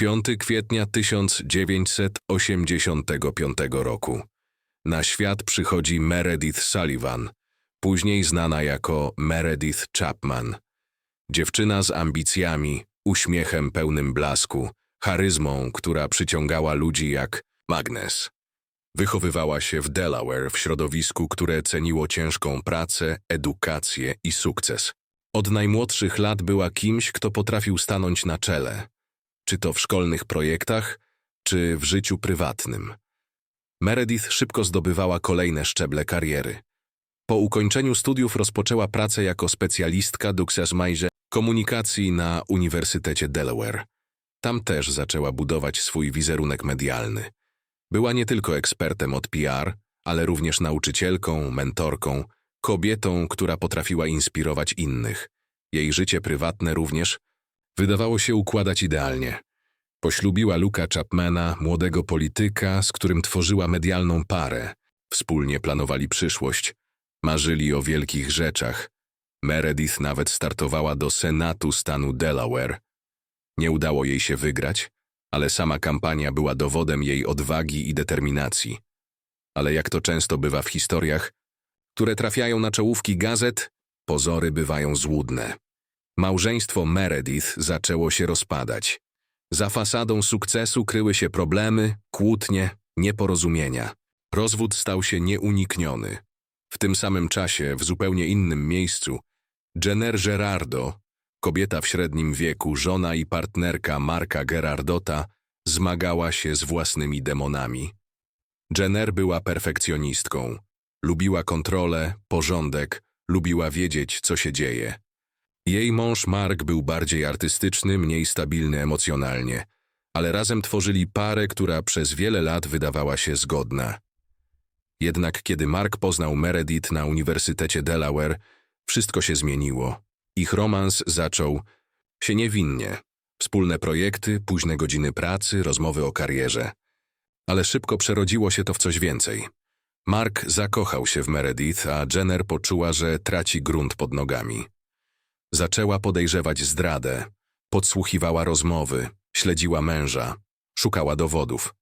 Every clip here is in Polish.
5 kwietnia 1985 roku. Na świat przychodzi Meredith Sullivan, później znana jako Meredith Chapman. Dziewczyna z ambicjami, uśmiechem pełnym blasku, charyzmą, która przyciągała ludzi jak magnes. Wychowywała się w Delaware w środowisku, które ceniło ciężką pracę, edukację i sukces. Od najmłodszych lat była kimś, kto potrafił stanąć na czele, czy to w szkolnych projektach, czy w życiu prywatnym. Meredith szybko zdobywała kolejne szczeble kariery. Po ukończeniu studiów rozpoczęła pracę jako specjalistka Duxasmajrze komunikacji na Uniwersytecie Delaware. Tam też zaczęła budować swój wizerunek medialny. Była nie tylko ekspertem od PR, ale również nauczycielką, mentorką, kobietą, która potrafiła inspirować innych. Jej życie prywatne również wydawało się układać idealnie. Poślubiła Luka Chapmana, młodego polityka, z którym tworzyła medialną parę. Wspólnie planowali przyszłość. Marzyli o wielkich rzeczach. Meredith nawet startowała do Senatu stanu Delaware. Nie udało jej się wygrać, ale sama kampania była dowodem jej odwagi i determinacji. Ale jak to często bywa w historiach, które trafiają na czołówki gazet, pozory bywają złudne. Małżeństwo Meredith zaczęło się rozpadać. Za fasadą sukcesu kryły się problemy, kłótnie, nieporozumienia. Rozwód stał się nieunikniony. W tym samym czasie, w zupełnie innym miejscu, Jenner Gerardo, kobieta w średnim wieku, żona i partnerka Marka Gerardota, zmagała się z własnymi demonami. Jenner była perfekcjonistką. Lubiła kontrolę, porządek, lubiła wiedzieć, co się dzieje. Jej mąż Mark był bardziej artystyczny, mniej stabilny emocjonalnie, ale razem tworzyli parę, która przez wiele lat wydawała się zgodna. Jednak kiedy Mark poznał Meredith na Uniwersytecie Delaware, wszystko się zmieniło. Ich romans zaczął się niewinnie. Wspólne projekty, późne godziny pracy, rozmowy o karierze. Ale szybko przerodziło się to w coś więcej. Mark zakochał się w Meredith, a Jenner poczuła, że traci grunt pod nogami. Zaczęła podejrzewać zdradę, podsłuchiwała rozmowy, śledziła męża, szukała dowodów.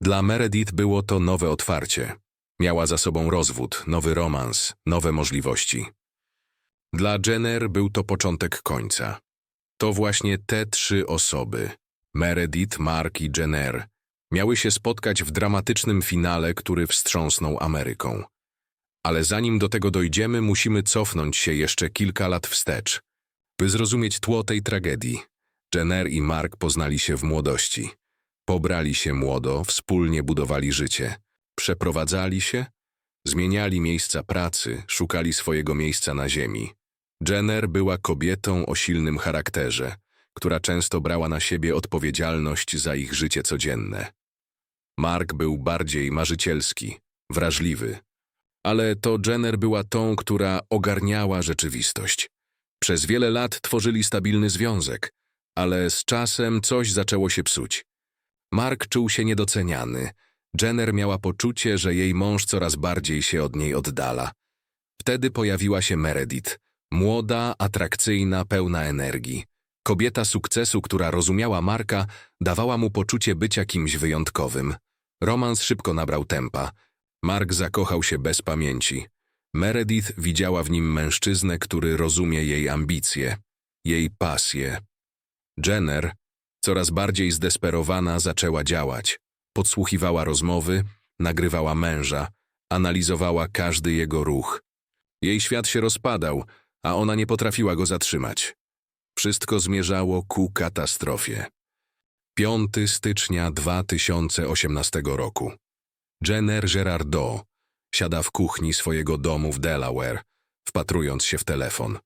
Dla Meredith było to nowe otwarcie. Miała za sobą rozwód, nowy romans, nowe możliwości. Dla Jenner był to początek końca. To właśnie te trzy osoby, Meredith, Mark i Jenner, miały się spotkać w dramatycznym finale, który wstrząsnął Ameryką. Ale zanim do tego dojdziemy, musimy cofnąć się jeszcze kilka lat wstecz, by zrozumieć tło tej tragedii. Jenner i Mark poznali się w młodości. Pobrali się młodo, wspólnie budowali życie. Przeprowadzali się, zmieniali miejsca pracy, szukali swojego miejsca na ziemi. Jenner była kobietą o silnym charakterze, która często brała na siebie odpowiedzialność za ich życie codzienne. Mark był bardziej marzycielski, wrażliwy, ale to Jenner była tą, która ogarniała rzeczywistość. Przez wiele lat tworzyli stabilny związek, ale z czasem coś zaczęło się psuć. Mark czuł się niedoceniany. Jenner miała poczucie, że jej mąż coraz bardziej się od niej oddala. Wtedy pojawiła się Meredith, młoda, atrakcyjna, pełna energii. Kobieta sukcesu, która rozumiała Marka, dawała mu poczucie bycia kimś wyjątkowym. Romans szybko nabrał tempa. Mark zakochał się bez pamięci. Meredith widziała w nim mężczyznę, który rozumie jej ambicje, jej pasje. Jenner, coraz bardziej zdesperowana, zaczęła działać. Podsłuchiwała rozmowy, nagrywała męża, analizowała każdy jego ruch. Jej świat się rozpadał, a ona nie potrafiła go zatrzymać. Wszystko zmierzało ku katastrofie. 5 stycznia 2018 roku. Jenner Gerardo siada w kuchni swojego domu w Delaware, wpatrując się w telefon.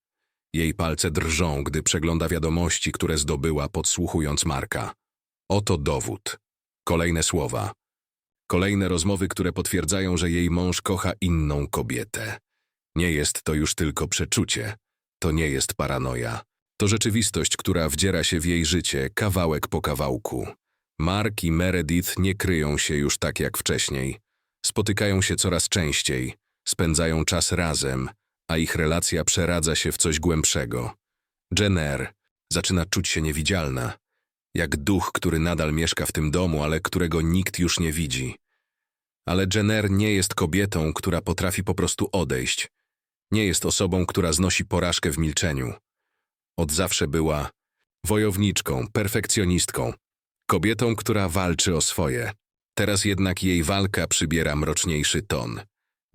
Jej palce drżą, gdy przegląda wiadomości, które zdobyła podsłuchując Marka. Oto dowód. Kolejne słowa. Kolejne rozmowy, które potwierdzają, że jej mąż kocha inną kobietę. Nie jest to już tylko przeczucie. To nie jest paranoja. To rzeczywistość, która wdziera się w jej życie kawałek po kawałku. Mark i Meredith nie kryją się już tak jak wcześniej. Spotykają się coraz częściej, spędzają czas razem, a ich relacja przeradza się w coś głębszego. Jenner zaczyna czuć się niewidzialna. Jak duch, który nadal mieszka w tym domu, ale którego nikt już nie widzi. Ale Jenner nie jest kobietą, która potrafi po prostu odejść. Nie jest osobą, która znosi porażkę w milczeniu. Od zawsze była wojowniczką, perfekcjonistką, kobietą, która walczy o swoje. Teraz jednak jej walka przybiera mroczniejszy ton.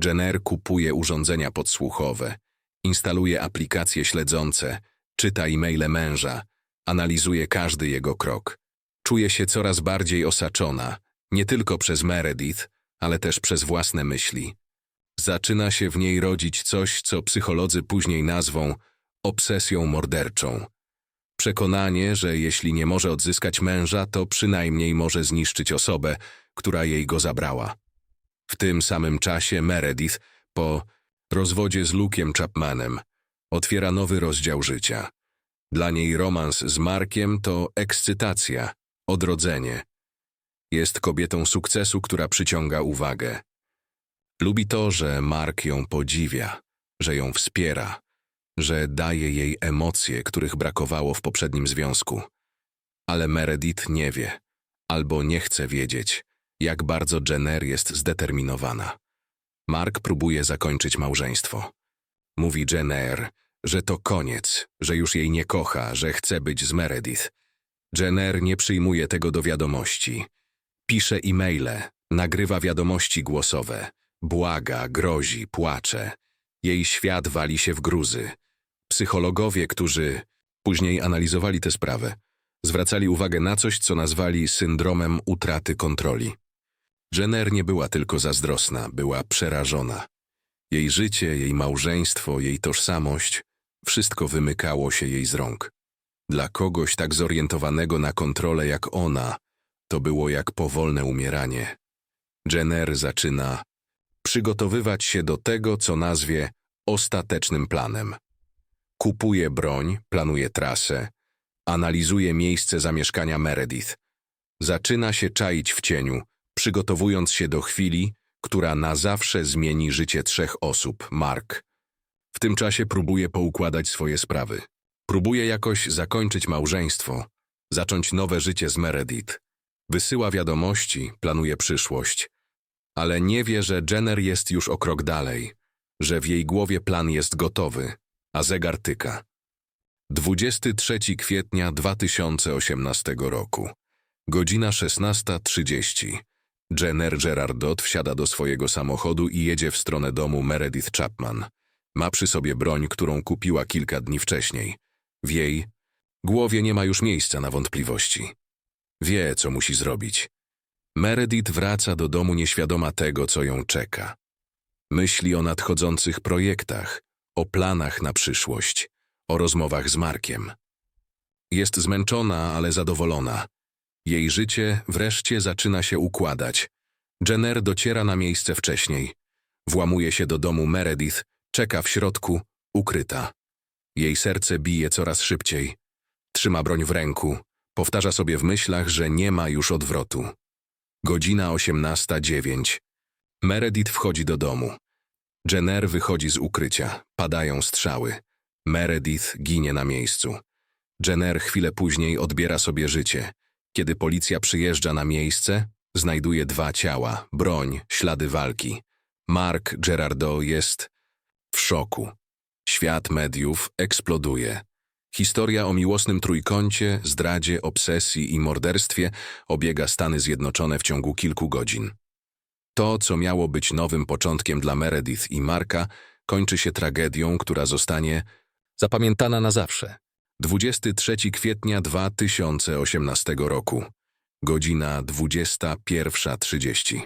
Jenner kupuje urządzenia podsłuchowe, instaluje aplikacje śledzące, czyta e-maile męża, analizuje każdy jego krok. Czuje się coraz bardziej osaczona, nie tylko przez Meredith, ale też przez własne myśli. Zaczyna się w niej rodzić coś, co psycholodzy później nazwą obsesją morderczą. Przekonanie, że jeśli nie może odzyskać męża, to przynajmniej może zniszczyć osobę, która jej go zabrała. W tym samym czasie Meredith, po rozwodzie z Luke'em Chapmanem, otwiera nowy rozdział życia. Dla niej romans z Markiem to ekscytacja, odrodzenie. Jest kobietą sukcesu, która przyciąga uwagę. Lubi to, że Mark ją podziwia, że ją wspiera, że daje jej emocje, których brakowało w poprzednim związku. Ale Meredith nie wie, albo nie chce wiedzieć, jak bardzo Jenner jest zdeterminowana. Mark próbuje zakończyć małżeństwo. Mówi Jenner, że to koniec, że już jej nie kocha, że chce być z Meredith. Jenner nie przyjmuje tego do wiadomości. Pisze e-maile, nagrywa wiadomości głosowe, błaga, grozi, płacze. Jej świat wali się w gruzy. Psychologowie, którzy później analizowali tę sprawę, zwracali uwagę na coś, co nazwali syndromem utraty kontroli. Jenner nie była tylko zazdrosna, była przerażona. Jej życie, jej małżeństwo, jej tożsamość wszystko wymykało się jej z rąk. Dla kogoś tak zorientowanego na kontrolę jak ona, to było jak powolne umieranie. Jenner zaczyna przygotowywać się do tego, co nazwie ostatecznym planem. Kupuje broń, planuje trasę, analizuje miejsce zamieszkania Meredith. Zaczyna się czaić w cieniu, przygotowując się do chwili, która na zawsze zmieni życie trzech osób, Mark. W tym czasie próbuje poukładać swoje sprawy. Próbuje jakoś zakończyć małżeństwo, zacząć nowe życie z Meredith. Wysyła wiadomości, planuje przyszłość, ale nie wie, że Jenner jest już o krok dalej, że w jej głowie plan jest gotowy, a zegar tyka. 23 kwietnia 2018 roku, godzina 16.30. Jenner Gerardot wsiada do swojego samochodu i jedzie w stronę domu Meredith Chapman. Ma przy sobie broń, którą kupiła kilka dni wcześniej. W jej głowie nie ma już miejsca na wątpliwości. Wie, co musi zrobić. Meredith wraca do domu nieświadoma tego, co ją czeka. Myśli o nadchodzących projektach, o planach na przyszłość, o rozmowach z Markiem. Jest zmęczona, ale zadowolona. Jej życie wreszcie zaczyna się układać. Jenner dociera na miejsce wcześniej. Włamuje się do domu Meredith, czeka w środku, ukryta. Jej serce bije coraz szybciej. Trzyma broń w ręku. Powtarza sobie w myślach, że nie ma już odwrotu. Godzina 18.09. Meredith wchodzi do domu. Jenner wychodzi z ukrycia. Padają strzały. Meredith ginie na miejscu. Jenner chwilę później odbiera sobie życie. Kiedy policja przyjeżdża na miejsce, znajduje dwa ciała, broń, ślady walki. Mark Gerardo jest w szoku. Świat mediów eksploduje. Historia o miłosnym trójkącie, zdradzie, obsesji i morderstwie obiega Stany Zjednoczone w ciągu kilku godzin. To, co miało być nowym początkiem dla Meredith i Marka, kończy się tragedią, która zostanie zapamiętana na zawsze. 23 kwietnia 2018 roku, godzina 21.30.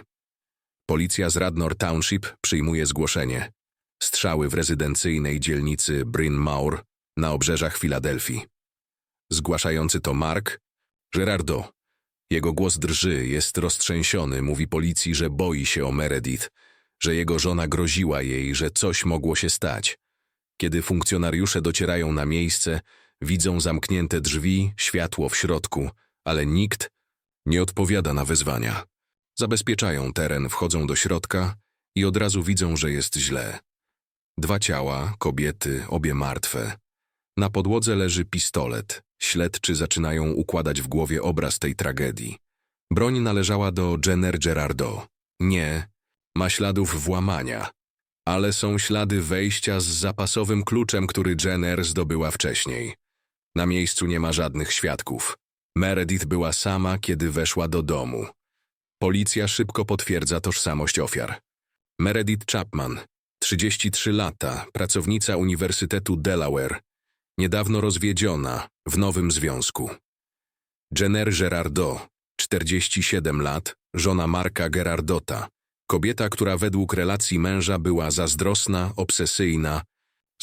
Policja z Radnor Township przyjmuje zgłoszenie. Strzały w rezydencyjnej dzielnicy Bryn Mawr na obrzeżach Filadelfii. Zgłaszający to Mark Gerardo. Jego głos drży, jest roztrzęsiony, mówi policji, że boi się o Meredith, że jego żona groziła jej, że coś mogło się stać. Kiedy funkcjonariusze docierają na miejsce, widzą zamknięte drzwi, światło w środku, ale nikt nie odpowiada na wezwania. Zabezpieczają teren, wchodzą do środka i od razu widzą, że jest źle. Dwa ciała, kobiety, obie martwe. Na podłodze leży pistolet, Śledczy zaczynają układać w głowie obraz tej tragedii. Broń należała do Jenner Gerardo. Nie, ma śladów włamania, ale są ślady wejścia z zapasowym kluczem, który Jenner zdobyła wcześniej. Na miejscu nie ma żadnych świadków. Meredith była sama, kiedy weszła do domu. Policja szybko potwierdza tożsamość ofiar. Meredith Chapman, 33 lata, pracownica Uniwersytetu Delaware, niedawno rozwiedziona, w nowym związku. Jenner Gerardo, 47 lat, żona Marka Gerardota, kobieta, która według relacji męża była zazdrosna, obsesyjna,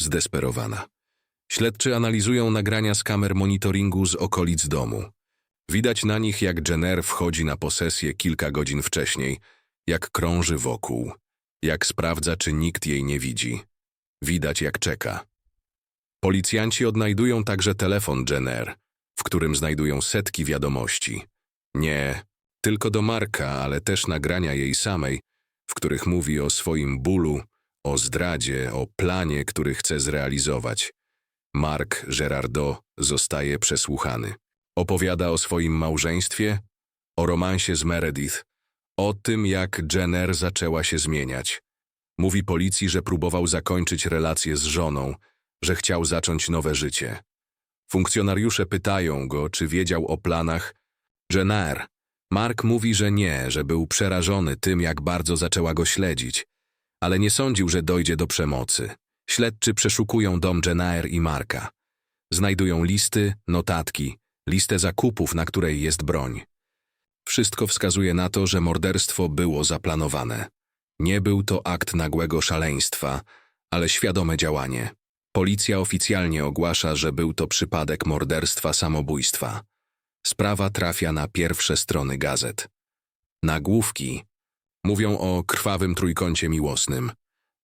zdesperowana. Śledczy analizują nagrania z kamer monitoringu z okolic domu. Widać na nich, jak Jenner wchodzi na posesję kilka godzin wcześniej, jak krąży wokół, jak sprawdza, czy nikt jej nie widzi. Widać, jak czeka. Policjanci odnajdują także telefon Jenner, w którym znajdują setki wiadomości. Nie tylko do Marka, ale też nagrania jej samej, w których mówi o swoim bólu, o zdradzie, o planie, który chce zrealizować. Mark Gerardo zostaje przesłuchany. Opowiada o swoim małżeństwie, o romansie z Meredith, o tym, jak Jenner zaczęła się zmieniać. Mówi policji, że próbował zakończyć relację z żoną, że chciał zacząć nowe życie. Funkcjonariusze pytają go, czy wiedział o planach Jenner. Mark mówi, że nie, że był przerażony tym, jak bardzo zaczęła go śledzić, ale nie sądził, że dojdzie do przemocy. Śledczy przeszukują dom Jenner i Marka. Znajdują listy, notatki, listę zakupów, na której jest broń. Wszystko wskazuje na to, że morderstwo było zaplanowane. Nie był to akt nagłego szaleństwa, ale świadome działanie. Policja oficjalnie ogłasza, że był to przypadek morderstwa samobójstwa. Sprawa trafia na pierwsze strony gazet. Nagłówki mówią o krwawym trójkącie miłosnym,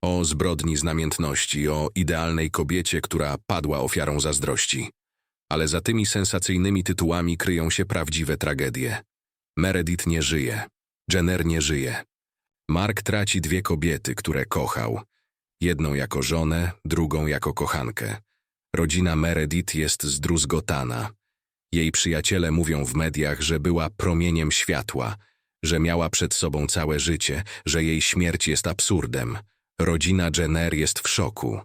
o zbrodni z namiętności, o idealnej kobiecie, która padła ofiarą zazdrości. Ale za tymi sensacyjnymi tytułami kryją się prawdziwe tragedie. Meredith nie żyje, Jenner nie żyje. Mark traci dwie kobiety, które kochał. Jedną jako żonę, drugą jako kochankę. Rodzina Meredith jest zdruzgotana. Jej przyjaciele mówią w mediach, że była promieniem światła, że miała przed sobą całe życie, że jej śmierć jest absurdem. Rodzina Jenner jest w szoku.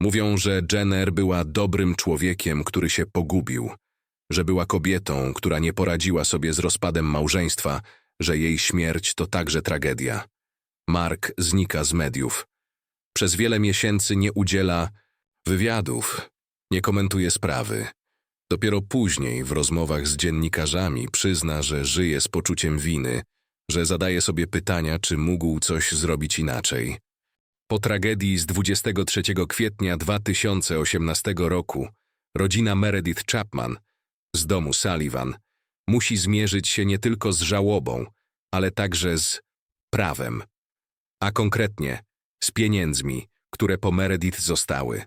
Mówią, że Jenner była dobrym człowiekiem, który się pogubił, że była kobietą, która nie poradziła sobie z rozpadem małżeństwa, że jej śmierć to także tragedia. Mark znika z mediów. Przez wiele miesięcy nie udziela wywiadów, nie komentuje sprawy. Dopiero później, w rozmowach z dziennikarzami, przyzna, że żyje z poczuciem winy, że zadaje sobie pytania, czy mógł coś zrobić inaczej. Po tragedii z 23 kwietnia 2018 roku rodzina Meredith Chapman z domu Sullivan musi zmierzyć się nie tylko z żałobą, ale także z prawem, a konkretnie z pieniędzmi, które po Meredith zostały.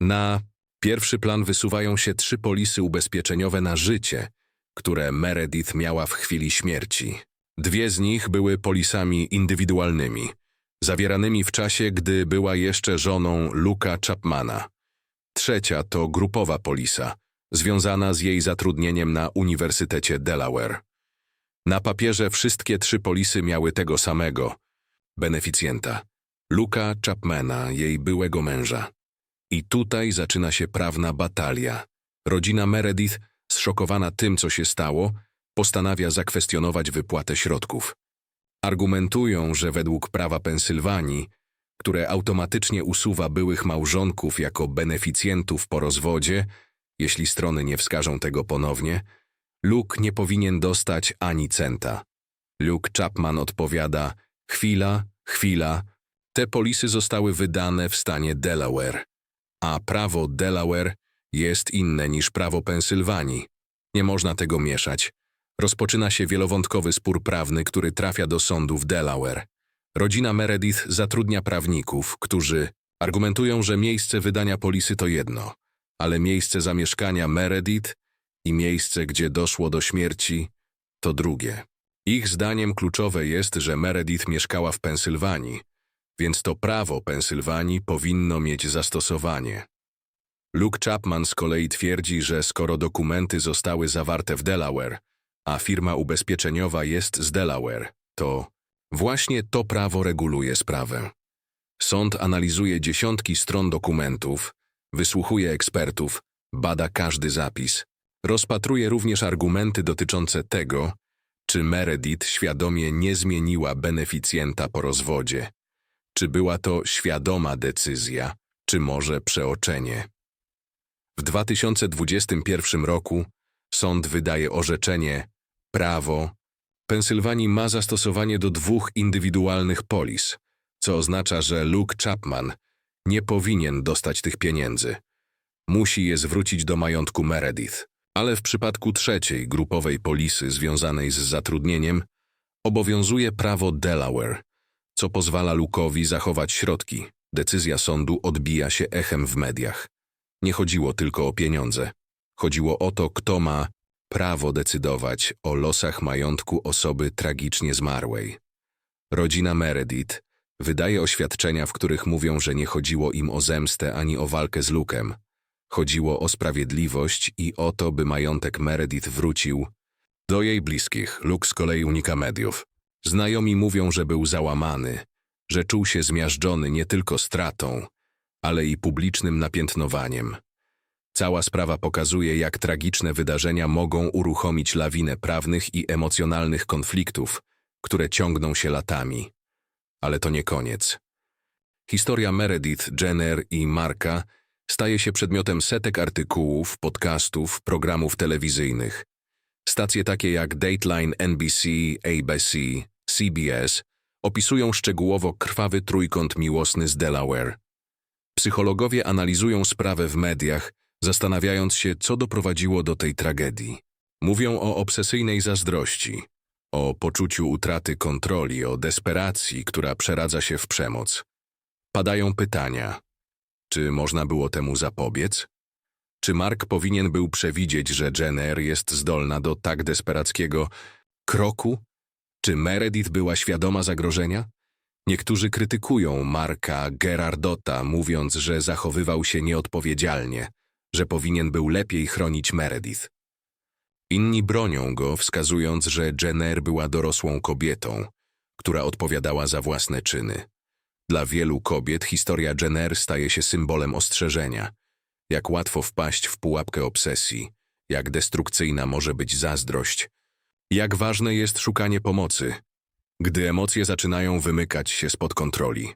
Na pierwszy plan wysuwają się trzy polisy ubezpieczeniowe na życie, które Meredith miała w chwili śmierci. Dwie z nich były polisami indywidualnymi, zawieranymi w czasie, gdy była jeszcze żoną Luka Chapmana. Trzecia to grupowa polisa, związana z jej zatrudnieniem na Uniwersytecie Delaware. Na papierze wszystkie trzy polisy miały tego samego beneficjenta Luka Chapmana, jej byłego męża. I tutaj zaczyna się prawna batalia. Rodzina Meredith, zszokowana tym, co się stało, postanawia zakwestionować wypłatę środków. Argumentują, że według prawa Pensylwanii, które automatycznie usuwa byłych małżonków jako beneficjentów po rozwodzie, jeśli strony nie wskażą tego ponownie, Luke nie powinien dostać ani centa. Luke Chapman odpowiada: Chwila, chwila, te polisy zostały wydane w stanie Delaware, a prawo Delaware jest inne niż prawo Pensylwanii. Nie można tego mieszać. Rozpoczyna się wielowątkowy spór prawny, który trafia do sądu w Delaware. Rodzina Meredith zatrudnia prawników, którzy argumentują, że miejsce wydania polisy to jedno, ale miejsce zamieszkania Meredith i miejsce, gdzie doszło do śmierci, to drugie. Ich zdaniem kluczowe jest, że Meredith mieszkała w Pensylwanii, więc to prawo Pensylwanii powinno mieć zastosowanie. Luke Chapman z kolei twierdzi, że skoro dokumenty zostały zawarte w Delaware, a firma ubezpieczeniowa jest z Delaware, to właśnie to prawo reguluje sprawę. Sąd analizuje dziesiątki stron dokumentów, wysłuchuje ekspertów, bada każdy zapis, rozpatruje również argumenty dotyczące tego, czy Meredith świadomie nie zmieniła beneficjenta po rozwodzie, czy była to świadoma decyzja, czy może przeoczenie. W 2021 roku sąd wydaje orzeczenie prawo. Pensylwanii ma zastosowanie do dwóch indywidualnych polis, co oznacza, że Luke Chapman nie powinien dostać tych pieniędzy. Musi je zwrócić do majątku Meredith. Ale w przypadku trzeciej grupowej polisy związanej z zatrudnieniem obowiązuje prawo Delaware, co pozwala Luke'owi zachować środki. Decyzja sądu odbija się echem w mediach. Nie chodziło tylko o pieniądze. Chodziło o to, kto ma prawo decydować o losach majątku osoby tragicznie zmarłej. Rodzina Meredith wydaje oświadczenia, w których mówią, że nie chodziło im o zemstę ani o walkę z Lukem. Chodziło o sprawiedliwość i o to, by majątek Meredith wrócił do jej bliskich. Luke z kolei unika mediów. Znajomi mówią, że był załamany, że czuł się zmiażdżony nie tylko stratą, ale i publicznym napiętnowaniem. Cała sprawa pokazuje, jak tragiczne wydarzenia mogą uruchomić lawinę prawnych i emocjonalnych konfliktów, które ciągną się latami. Ale to nie koniec. Historia Meredith, Jenner i Marka staje się przedmiotem setek artykułów, podcastów, programów telewizyjnych. Stacje takie jak Dateline NBC, ABC, CBS opisują szczegółowo krwawy trójkąt miłosny z Delaware. Psychologowie analizują sprawę w mediach, zastanawiając się, co doprowadziło do tej tragedii. Mówią o obsesyjnej zazdrości, o poczuciu utraty kontroli, o desperacji, która przeradza się w przemoc. Padają pytania. Czy można było temu zapobiec? Czy Mark powinien był przewidzieć, że Jenner jest zdolna do tak desperackiego kroku? Czy Meredith była świadoma zagrożenia? Niektórzy krytykują Marka Gerardota, mówiąc, że zachowywał się nieodpowiedzialnie, że powinien był lepiej chronić Meredith. Inni bronią go, wskazując, że Jenner była dorosłą kobietą, która odpowiadała za własne czyny. Dla wielu kobiet historia Jenner staje się symbolem ostrzeżenia. Jak łatwo wpaść w pułapkę obsesji, jak destrukcyjna może być zazdrość, jak ważne jest szukanie pomocy, gdy emocje zaczynają wymykać się spod kontroli.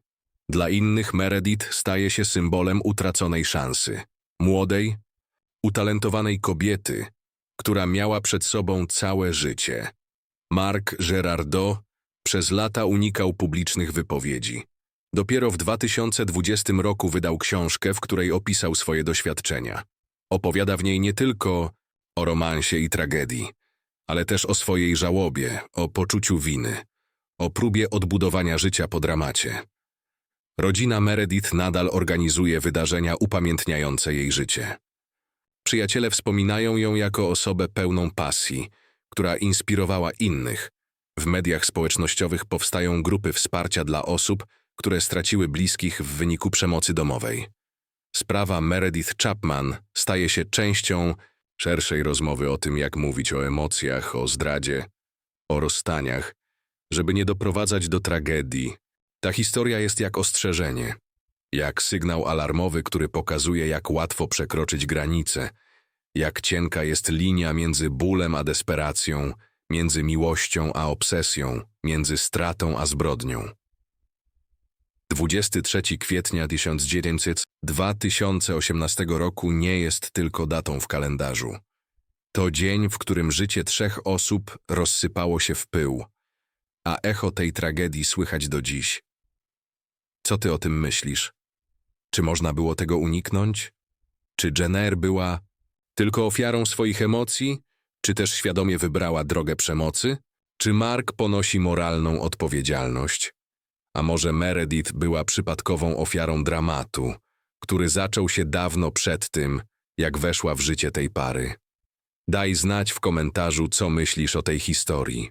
Dla innych Meredith staje się symbolem utraconej szansy. Młodej, utalentowanej kobiety, która miała przed sobą całe życie. Mark Gerardot przez lata unikał publicznych wypowiedzi. Dopiero w 2020 roku wydał książkę, w której opisał swoje doświadczenia. Opowiada w niej nie tylko o romansie i tragedii, ale też o swojej żałobie, o poczuciu winy, o próbie odbudowania życia po dramacie. Rodzina Meredith nadal organizuje wydarzenia upamiętniające jej życie. Przyjaciele wspominają ją jako osobę pełną pasji, która inspirowała innych. W mediach społecznościowych powstają grupy wsparcia dla osób, które straciły bliskich w wyniku przemocy domowej. Sprawa Meredith Chapman staje się częścią szerszej rozmowy o tym, jak mówić o emocjach, o zdradzie, o rozstaniach, żeby nie doprowadzać do tragedii. Ta historia jest jak ostrzeżenie, jak sygnał alarmowy, który pokazuje, jak łatwo przekroczyć granice, jak cienka jest linia między bólem a desperacją, między miłością a obsesją, między stratą a zbrodnią. 23 kwietnia 1900 2018 roku nie jest tylko datą w kalendarzu. To dzień, w którym życie trzech osób rozsypało się w pył, a echo tej tragedii słychać do dziś. Co ty o tym myślisz? Czy można było tego uniknąć? Czy Jenner była tylko ofiarą swoich emocji, czy też świadomie wybrała drogę przemocy? Czy Mark ponosi moralną odpowiedzialność? A może Meredith była przypadkową ofiarą dramatu, który zaczął się dawno przed tym, jak weszła w życie tej pary? Daj znać w komentarzu, co myślisz o tej historii.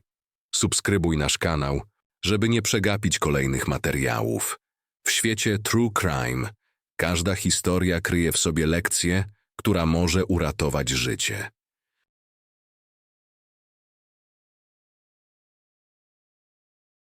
Subskrybuj nasz kanał, żeby nie przegapić kolejnych materiałów. W świecie True Crime Każda historia kryje w sobie lekcję, która może uratować życie.